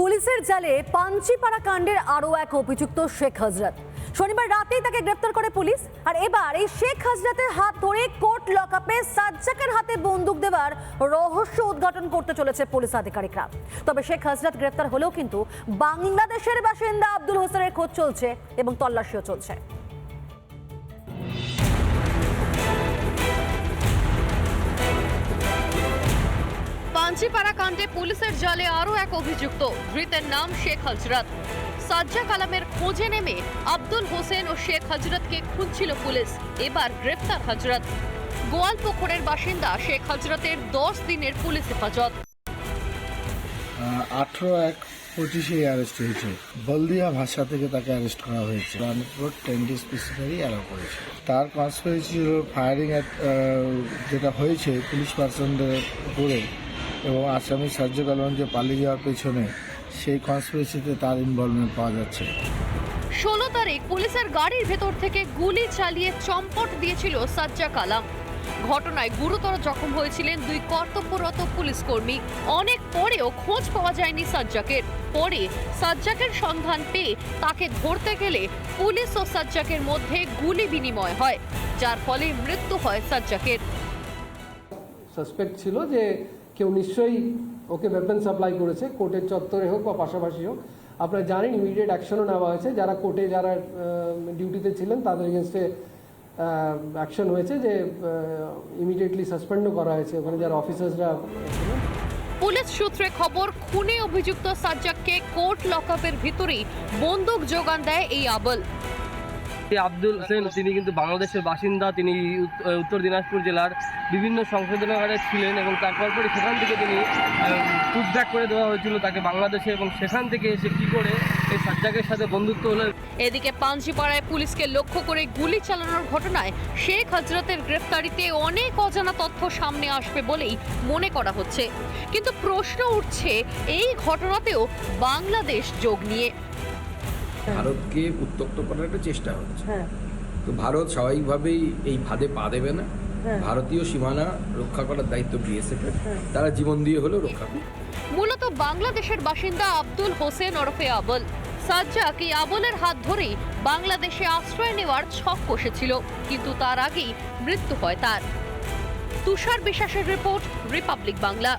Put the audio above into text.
পুলিশের জালে পাঞ্চিপাড়া কাণ্ডের আরও এক অভিযুক্ত শেখ হাজরাত। শনিবার রাতেই তাকে গ্রেপ্তার করে পুলিশ। আর এবার এই শেখ হাজরাতের হাত ধরে কোর্ট লকআপে সাজ্জাকের হাতে বন্দুক দেওয়ার রহস্য উদ্ঘাটন করতে চলেছে পুলিশ আধিকারিকরা। তবে শেখ হাজরাত গ্রেপ্তার হলেও কিন্তু বাংলাদেশের বাসিন্দা আব্দুল হোসেনের খোঁজ চলছে এবং তল্লাশিও চলছে। পাঞ্চিপাড়া কাণ্ডে পুলিশের জালে আরও এক অভিযুক্ত। ধৃতের নাম শেখ হজরত। সাজ্জা কালামের খোঁজে নেমে আব্দুল হোসেন ও শেখ হজরতকে খুঁজছিল পুলিশ। এবার গ্রেফতার হজরত। গোয়ালপুকুরের বাসিন্দা শেখ হজরতের দশ দিনের পুলিশ হেফাজত। আঠেরো এক পঁচিশে অ্যারেস্ট হয়েছে। বলদিয়া ভাষা থেকে তাকে অ্যারেস্ট করা হয়েছে। রানপুর টেন্ডি স্পেসিফারি অ্যালাউ করেছে। তার কনসপিরেসি ছিল ফায়ারিং যেটা হয়েছে, পুলিশ পার্সনদের উপরে এবং আসামি কালন যে পালিয়ে যাওয়ার পেছনে সেই কনসপিরেসিতে তার ইনভলভমেন্ট পাওয়া যাচ্ছে। ষোলো তারিখ পুলিশের গাড়ির ভেতর থেকে গুলি চালিয়ে চম্পট দিয়েছিল সাজ্জা কালাম ঘটনায় গুরুতর জখম হয়েছিলেন দুই কর্তব্যরত পুলিশ কর্মী। অনেক পরেও খোঁজ পাওয়া যায়নি সাজ্জাকের পরে সাজ্জাকের সন্ধান পেয়ে তাকে ধরতে গেলে পুলিশ ও সাজ্জাকের মধ্যে গুলি বিনিময় হয় যার ফলে মৃত্যু হয় সাজ্জাকের সাসপেক্ট ছিল যে কেউ নিশ্চয়ই ওকে ওয়েপন সাপ্লাই করেছে, কোর্টের চত্বরে হোক বা পাশাপাশি হোক। আপনারা জানেন ইমিডিয়েট অ্যাকশনও নেওয়া হয়েছে। যারা কোর্টে, যারা ডিউটিতে ছিলেন, তাদের এগেনস্টে অ্যাকশন হয়েছে যে ইমিডিয়েটলি সাসপেন্ডও করা হয়েছে। ওখানে যারা অফিসার্সরা পুলিশ সূত্রে খবর, খুনে অভিযুক্ত সাজ্জাককে কোর্ট লকআপের ভিতরেই বন্দুক যোগান দেয় এই আবল। আব্দুল হোসেন, তিনি কিন্তু বাংলাদেশের বাসিন্দা। তিনি উত্তর দিনাজপুর জেলার বিভিন্ন সংশোধনাগারে ছিলেন এবং তারপর পরে সেখান থেকে তিনি পুটব্যাক করে দেওয়া হয়েছিল তাকে বাংলাদেশে এবং সেখান থেকে এসে কি করে এই সাজ্জাকের সাথে বন্ধুত্ব হলো। এদিকে পাঞ্চিপাড়ায় পুলিশকে লক্ষ্য করে গুলি চালানোর ঘটনায় শেখ হজরতের গ্রেফতারিতে অনেক অজানা তথ্য সামনে আসবে বলেই মনে করা হচ্ছে। কিন্তু প্রশ্ন উঠছে, এই ঘটনাতেও বাংলাদেশ যোগ নিয়ে। ভারতকে উত্তক্ত করার একটা চেষ্টা হচ্ছে। তো ভারত স্বাভাবিকভাবেই এই ফাঁদে পা দেবে না। ভারতীয় সীমানা রক্ষা করার দায়িত্ব বিএসএফ এর। তারা জীবন দিয়ে হলেও রক্ষা করবে। মূলত বাংলাদেশের বাসিন্দা আব্দুল হোসেন ওরফে আবল। সাজ্জাক এই আবলের হাত ধরেই বাংলাদেশে আশ্রয় নেওয়ার ছক কষেছিল। কিন্তু তার আগেই মৃত্যু হয় তার। তুষার বিশ্বাসের রিপোর্ট রিপাবলিক বাংলা।